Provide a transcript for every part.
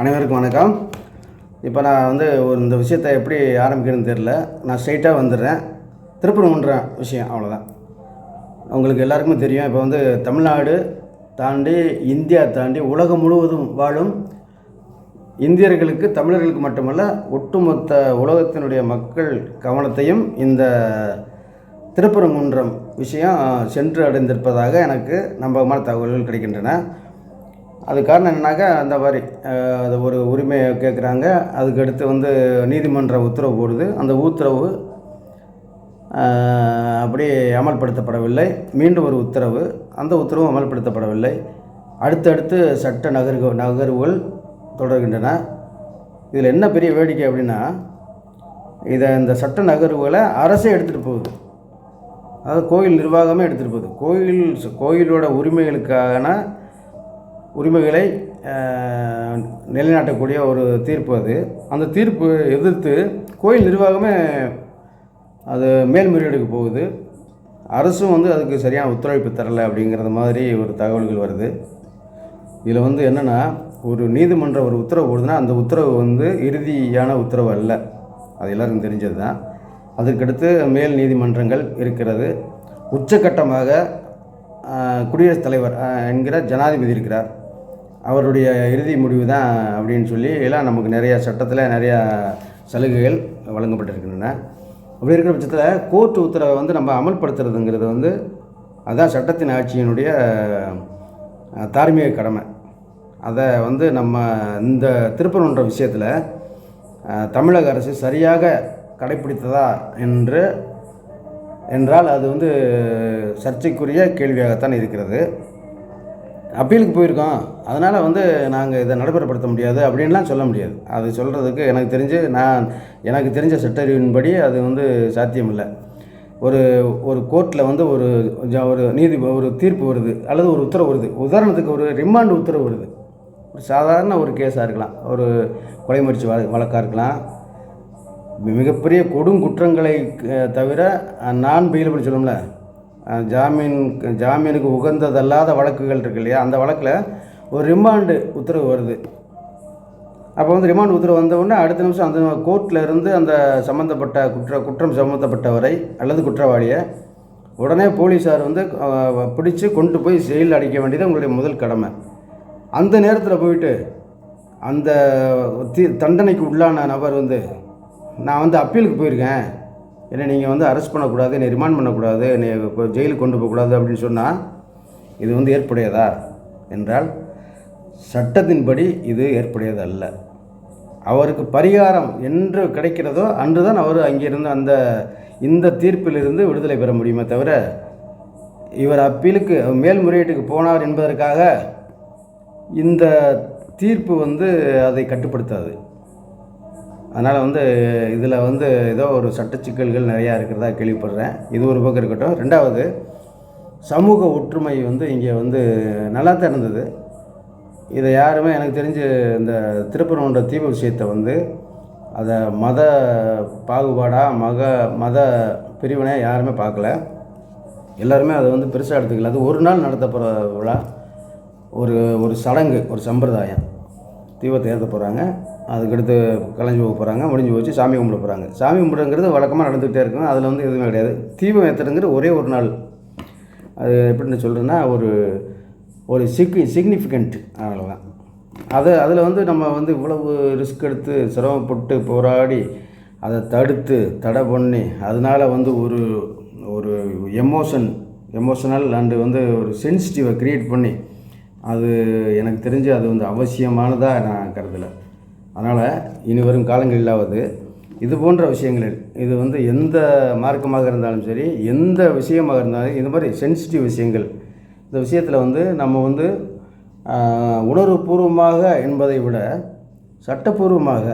அனைவருக்கும் வணக்கம். இப்போ நான் வந்து ஒரு இந்த விஷயத்தை எப்படி ஆரம்பிக்கிறேன்னு தெரில நான் ஸ்ட்ரைட்டாக வந்துடுறேன். திருப்பரங்குன்றம் விஷயம் அவ்வளோதான் உங்களுக்கு எல்லாருக்குமே தெரியும். இப்போ வந்து தமிழ்நாடு தாண்டி இந்தியா தாண்டி உலகம் முழுவதும் வாழும் இந்தியர்களுக்கு தமிழர்களுக்கு மட்டுமல்ல ஒட்டுமொத்த உலகத்தினுடைய மக்கள் கவனத்தையும் இந்த திருப்பரங்குன்றம் விஷயம் சென்று அடைந்திருப்பதாக எனக்கு நம்பகமான தகவல்கள் கிடைக்கின்றன. அது காரணம் என்னன்னாக்கா அந்த மாதிரி அது ஒரு உரிமையை கேட்குறாங்க அதுக்கடுத்து வந்து நீதிமன்ற உத்தரவு போடுது. அந்த உத்தரவு அப்படியே அமல்படுத்தப்படவில்லை. மீண்டும் ஒரு உத்தரவு. அந்த உத்தரவும் அமல்படுத்தப்படவில்லை. அடுத்தடுத்து சட்ட நகர்வு நகர்வுகள் தொடர்கின்றன. இதில் என்ன பெரிய வேடிக்கை அப்படின்னா இதை இந்த சட்ட நகர்வுகளை அரசே எடுத்துகிட்டு போகுது. அதாவது கோயில் நிர்வாகமே எடுத்துகிட்டு போகுது. கோயில் கோயிலோட உரிமைகளுக்கான உரிமைகளை நிலைநாட்டக்கூடிய ஒரு தீர்ப்பு அது. அந்த தீர்ப்பு எதிர்த்து கோயில் நிர்வாகமே அது மேல்முறையீடுக்கு போகுது. அரசும் வந்து அதுக்கு சரியான ஒத்துழைப்பு தரலை அப்படிங்கிறது மாதிரி ஒரு தகவல்கள் வருது. இதில் வந்து என்னென்னா ஒரு நீதிமன்றம் ஒரு உத்தரவு போடுதுன்னா அந்த உத்தரவு வந்து இறுதியான உத்தரவு அல்ல. அது எல்லாருக்கும் தெரிஞ்சது தான் அதற்கடுத்து மேல் நீதிமன்றங்கள் இருக்கிறது. உச்சக்கட்டமாக குடியரசுத் தலைவர் என்கிற ஜனாதிபதி இருக்கிறார். அவருடைய இறுதி முடிவு தான் அப்படின்னு சொல்லி எல்லாம் நமக்கு நிறையா சட்டத்தில் நிறையா சலுகைகள் வழங்கப்பட்டிருக்கின்றன. அப்படி இருக்கிற பட்சத்தில் கோர்ட் உத்தரவை வந்து நம்ம அமல்படுத்துறதுங்கிறது வந்து அதுதான் சட்டத்தின் ஆட்சியினுடைய தார்மீக கடமை. அதை வந்து நம்ம இந்த திருப்பரன்ற விஷயத்தில் தமிழக அரசு சரியாக கடைப்பிடித்ததா என்று என்றால் அது வந்து சர்ச்சைக்குரிய கேள்வியாகத்தான் இருக்கிறது. அப்பீலுக்கு போயிருக்கோம். அதனால் வந்து நாங்கள் இதை நடைமுறைப்படுத்த முடியாது அப்படின்லாம் சொல்ல முடியாது. அது சொல்கிறதுக்கு எனக்கு தெரிஞ்சு நான் எனக்கு தெரிஞ்ச சட்டறிவின்படி அது வந்து சாத்தியமில்லை. ஒரு ஒரு கோர்ட்டில் வந்து ஒரு ஒரு நீதி ஒரு தீர்ப்பு வருது அல்லது ஒரு உத்தரவு வருது. உதாரணத்துக்கு ஒரு ரிமாண்ட் உத்தரவு வருது. ஒரு சாதாரண ஒரு கேஸாக இருக்கலாம். ஒரு கொலை முயற்சி வழக்காக இருக்கலாம். மிகப்பெரிய கொடுங்குற்றங்களை தவிர நான் பெயிலபிள் சொல்லும்ல ஜாமீன் ஜாமீனுக்கு உகந்ததல்லாத வழக்குகள் இருக்கு இல்லையா? அந்த வழக்கில் ஒரு ரிமாண்டு உத்தரவு வருது. அப்போ வந்து ரிமாண்ட் உத்தரவு வந்தவுடனே அடுத்த நிமிஷம் அந்த கோர்ட்டில் இருந்து அந்த சம்மந்தப்பட்ட குற்ற குற்றம் சம்மந்தப்பட்டவரை அல்லது குற்றவாளியை உடனே போலீஸார் வந்து பிடிச்சி பிடிச்சு கொண்டு போய் ஜெயிலில் அடைக்க வேண்டியது உங்களுடைய முதல் கடமை. அந்த நேரத்தில் போயிட்டு அந்த தண்டனைக்கு உள்ளான நபர் வந்து நான் வந்து அப்பீலுக்கு போயிருக்கேன். என்னை நீங்கள் வந்து அரெஸ்ட் பண்ணக்கூடாது என்னை ரிமாண்ட் பண்ணக்கூடாது என்னை கொ- ஜெயிலுக்கு கொண்டு போகக்கூடாது அப்படின்னு சொன்னால் இது வந்து ஏற்புடையதா என்றால் சட்டத்தின்படி இது ஏற்புடையது அல்ல அவருக்கு பரிகாரம் என்று கிடைக்கிறதோ அன்று தான் அவர் அங்கிருந்து அந்த இந்த தீர்ப்பிலிருந்து விடுதலை பெற முடியுமே தவிர இவர் அப்பீலுக்கு மேல்முறையீட்டுக்கு போனார் என்பதற்காக இந்த தீர்ப்பு வந்து அதை கட்டுப்படுத்தாது. அதனால் வந்து இதில் வந்து ஏதோ ஒரு சட்ட சிக்கல்கள் நிறையா இருக்கிறதா கேள்விப்படுறேன். இது ஒரு பக்கம் இருக்கட்டும். ரெண்டாவது சமூக ஒற்றுமை வந்து இங்கே வந்து நல்லா தான் இருந்தது. இதை யாருமே எனக்கு தெரிஞ்சு இந்த திருப்பரங்குன்ற தீப விஷயத்தை வந்து அதை மத பாகுபாடாக மக மத பிரிவினை யாருமே பார்க்கல. எல்லாருமே அதை வந்து பெருசாக எடுத்துக்கல. அது ஒரு நாள் நடத்தப்படுற விழா. ஒரு ஒரு சடங்கு ஒரு சம்பிரதாயம் தீபத்தை ஏற்ற போகிறாங்க அதுக்கடுத்து கலைஞ்சி போக போகிறாங்க முடிஞ்சு போச்சு சாமி கும்பிட போகிறாங்க சாமி கும்பிடுங்கிறது வழக்கமாக நடந்துகிட்டே இருக்கும். அதில் வந்து எதுவுமே கிடையாது. தீபம் ஏற்றுறதுங்கிறது ஒரே ஒரு நாள். அது எப்படின்னு சொல்கிறேன்னா ஒரு ஒரு சிக்னி சிக்னிஃபிகண்ட் அவ்வளோதான் அது அதில் வந்து நம்ம வந்து இவ்வளவு ரிஸ்க் எடுத்து சிரமப்பட்டு போராடி அதை தடுத்து தடை பண்ணி அதனால் வந்து ஒரு ஒரு எமோஷன் எமோஷனல் அண்டு வந்து ஒரு சென்சிட்டிவை க்ரியேட் பண்ணி அது எனக்கு தெரிஞ்சு அது வந்து அவசியமானதாக நான் கருதலை. அதனால் இனி வரும் காலங்களிலாவது இது போன்ற விஷயங்களில் இது வந்து எந்த மார்க்கமாக இருந்தாலும் சரி எந்த விஷயமாக இருந்தாலும் இந்த மாதிரி சென்சிட்டிவ் விஷயங்கள். இந்த விஷயத்தில் வந்து நம்ம வந்து உணர்வுபூர்வமாக என்பதை விட சட்டப்பூர்வமாக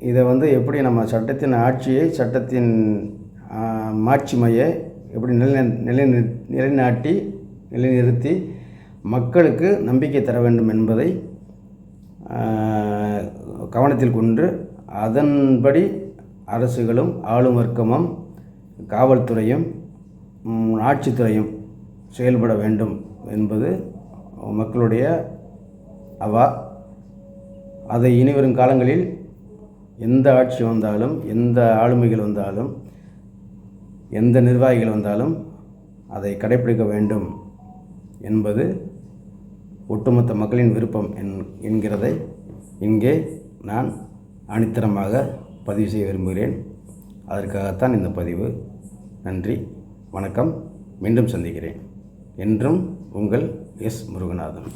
இதை வந்து எப்படி நம்ம சட்டத்தின் ஆட்சியை சட்டத்தின் மாட்சிமையை எப்படி நிலை நிலை நிலைநாட்டி நிலைநிறுத்தி மக்களுக்கு நம்பிக்கை தர வேண்டும் என்பதை கவனத்தில் கொண்டு அதன்படி அரசுகளும் ஆளும் வர்க்கமும் காவல்துறையும் ஆட்சித்துறையும் செயல்பட வேண்டும் என்பது மக்களுடைய அவா. அதை இனிவரும் காலங்களில் எந்த ஆட்சி வந்தாலும் எந்த ஆளுமைகள் வந்தாலும் எந்த நிர்வாகிகள் வந்தாலும் அதை கடைப்பிடிக்க வேண்டும் என்பது ஒட்டுமொத்த மக்களின் விருப்பம் என் என்கிறதை இங்கே நான் அனித்தனமாக பதிவு செய்ய விரும்புகிறேன். அதற்காகத்தான் இந்த பதிவு. நன்றி வணக்கம். மீண்டும் சந்திக்கிறேன். என்றும் உங்கள் எஸ் முருகநாதன்.